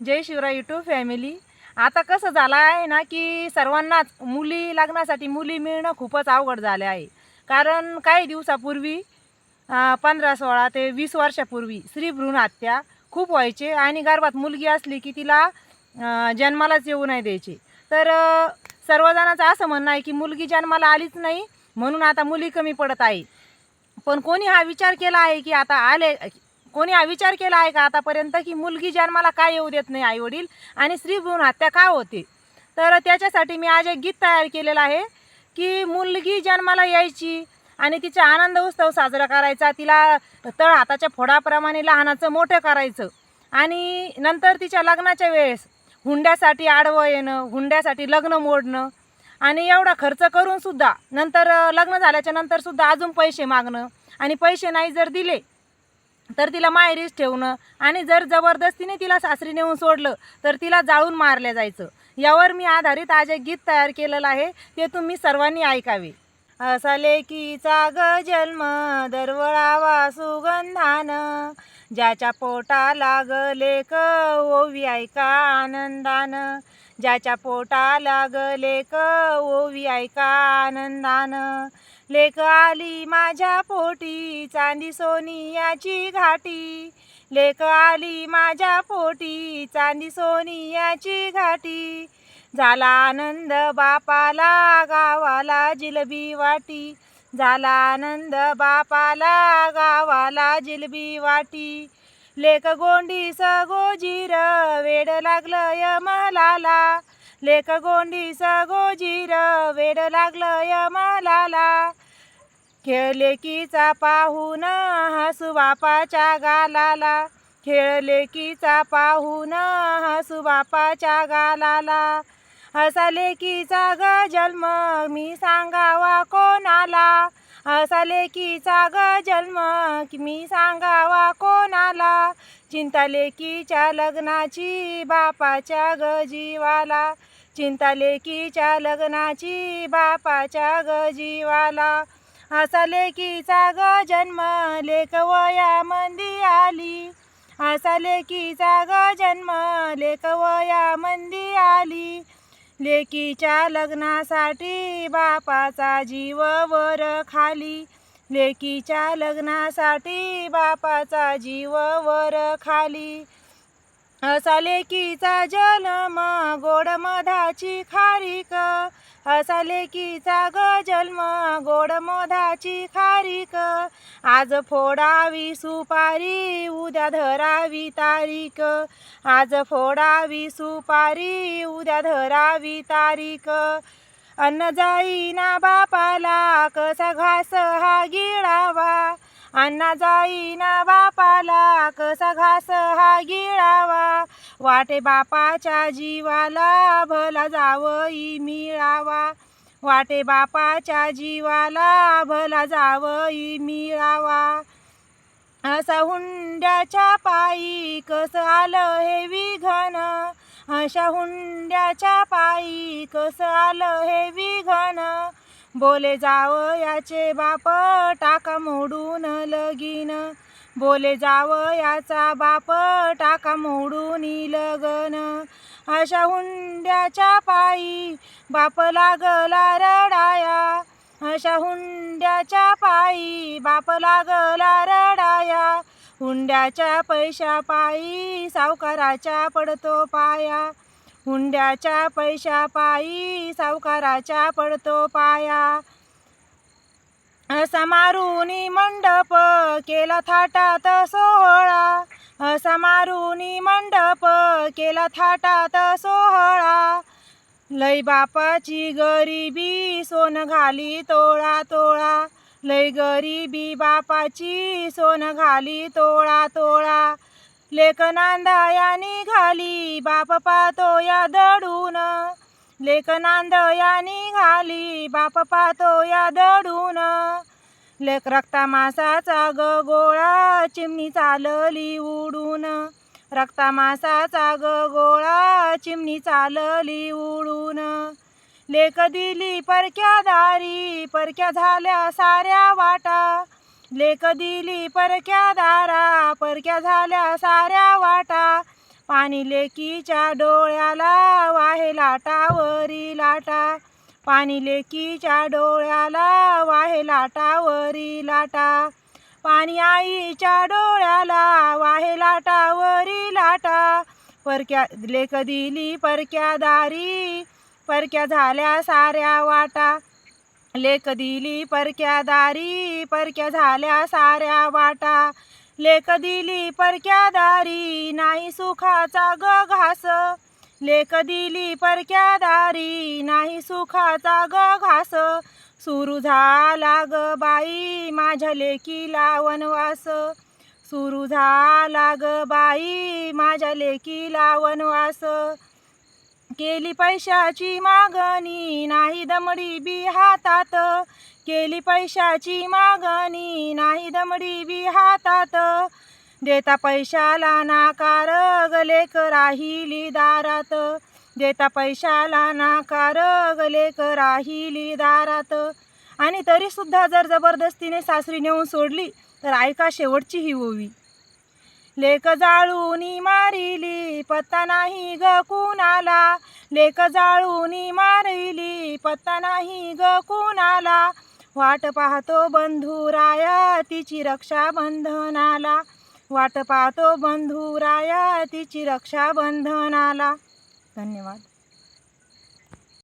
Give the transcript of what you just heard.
जय Shivray YouTube family आता कसं झालं आहे ना की सर्वांनाच मुली लग्नासाठी मुली मिळणं खूपच अवघड झालं आहे. कारण काही दिवसापूर्वी पंधरा सोळा ते वीस वर्षापूर्वी स्त्रीभ्रूण हत्या खूप व्हायचे आणि गर्भात मुलगी असली की तिला जन्मालाच येऊ नाही द्यायचे. तर सर्वजणांचं असं म्हणणं आहे की मुलगी जन्माला आलीच नाही म्हणून आता मुली कमी पडत आहे. पण कोणी हा विचार केला आहे की आता आले कोणी हा विचार केला आहे का आतापर्यंत की मुलगी जन्माला काय येऊ देत नाही आईवडील? आणि स्त्री भ्रूण हत्या का होते? तर त्याच्यासाठी मी आज एक गीत तयार केलेलं आहे की मुलगी जन्माला यायची आणि तिचा आनंद उत्सव साजरा करायचा तिला तळ हाताच्या फोडाप्रमाणे लहानाचं मोठं करायचं आणि नंतर तिच्या लग्नाच्या वेळेस हुंड्यासाठी आडवं येणं हुंड्यासाठी लग्न मोडणं आणि एवढा खर्च करूनसुद्धा नंतर लग्न झाल्याच्या नंतरसुद्धा अजून पैसे मागणं आणि पैसे नाही जर दिले तर तिला माहेरीच ठेवणं आणि जर जबरदस्तीने तिला सासरी नेऊन सोडलं तर तिला जाळून मारलं जायचं. यावर मी आधारित आज एक गीत तयार केलेलं आहे ते तुम्ही सर्वांनी ऐकावे. असा लेकीचा ग जन्म दरवळावा सुगंधान. ज्याच्या पोटा लागले क ओवी ऐका आनंदान. ज्याच्या पोटा लागले क ओवी ऐका आनंदान. लेक आली माझ्या पोटी चांदी सोनियाची घाटी. लेक आली माझ्या पोटी चांदी सोनियाची घाटी. झाला आनंद बापाला गावाला जिलबी वाटी. झाला आनंद बापाला गावाला जिलबी वाटी. लेख गोंडी गोजीर वेड लागलं यमलाला लेख गोंडी गोजीर वेड लागलं यमलाला खेळ कीचा पाहून हसू बापाच्या गालाला. खेळ कीचा पाहून हसू बापाच्या गालाला. हसा कीचा ग जन्म मी सांगावा कोणाला? हसा कीचा ग जन्म मी सांगावा कोणाला? चिंता लेकीच्या लग्नाची बापाच्या ग जीवाला. चिंता लेकीच्या लग्नाची बापाच्या ग जीवाला. असा लेकीचा ग जन्म लेकवया मंदी आली. असा लेकीचा ग जन्म लेकवया मंदी आली. लेकीच्या लग्नासाठी बापाचा जीव वर खाली. लेकीच्या लग्नासाठी बापाचा जीव वर खाली. असा लेकीचा जन्म गोड मधाची खारीक. असा कीचा ग जन्म गोड मधाची खारीक. आज फोडावी सुपारी उद्या धरावी तारीख आज फोडावी सुपारी उद्या धरावी तारीख अन्न जाईना बापाला कसा घास हा गिळावा. अन्न जाईना बापाला कसा घास हा गिळावा? वाटे बापाच्या जीवाला भला जावई मिळावा. वाटे बापाच्या जीवाला भला जावई मिळावा. असा हुंड्याच्या पायी कसं आलं हे विघन? अशा हुंड्याच्या पायी कसं आलं हे विघन? बोले जाव याचे बाप टाका मोडून लगीन. बोले जाव याचा बाप टाका मोडून लगन अशा हुंड्याच्या पायी बाप लागला रडाया. अशा हुंड्याच्या पायी बाप लागला रडाया. हुंड्याच्या पैशा पायी सावकाराच्या पडतो पाया. हुंड्याच्या पैशा पायी सावकाराच्या पडतो पाया. असा मंडप केला थाटात सोहळा. असा मंडप केला थाटात सोहळा. लय बापाची गरिबी सोन घाली तोळा तोळा. लय गरिबी बापाची सोन घाली तोळा तोळा. लेकनादाया निघाली बाप पातो या दडून. लेक नांदया निघाली बाप पातो या दडून. लेक रक्ता मासाचा ग गोळा चिमणी चालली उडून. रक्ता मासाचा ग गोळा चिमणी चालली उडून. लेख दिली परक्या दारी परक्या झाल्या साऱ्या वाटा. लेख दिली परक्या दारा परक्या झाल्या साऱ्या वाटा. पाणी लेकीच्या डोळ्याला वाहे लाटावरी लाटा. पाणी लेकीच्या डोळ्याला वाहे लाटावरी लाटा. पाणी आईच्या डोळ्याला वाहे लाटावरी लाटा. परक्या लेख दिली परक्या दारी परक्या झाल्या साऱ्या वाटा. लेख दिली परक्या दारी परक्या झाल्या साऱ्या वाटा. लेख दिली परक्या दारी नाही सुखाचा ग घास. लेख दिली परक्या दारी नाही सुखाचा ग घास. सुरू झाला ग बाई माझ्या लेकीला वनवास. सुरू झाला ग बाई माझ्या लेकीला वनवास. केली पैशाची मागणी नाही दमडी बी हातात. केली पैशाची मागणी नाही दमडी बी हातात. देता पैशाला नाकार गलेक राहिली दारात. देता पैशाला नाकार गलेक राहिली दारात. आणि तरीसुद्धा जर जबरदस्तीने सासरी नेऊन सोडली तर ऐका शेवटची ही ओवी? लेक जाळूनी मारिली पत्ता नाही ग कुणाला. लेक जाळूनी मारिली पत्ता नाही ग कुणाला. वाट पाहतो बंधुराया तिची रक्षा बंधनाला वाट पाहतो बंधुराया तिची रक्षा बंधनाला धन्यवाद.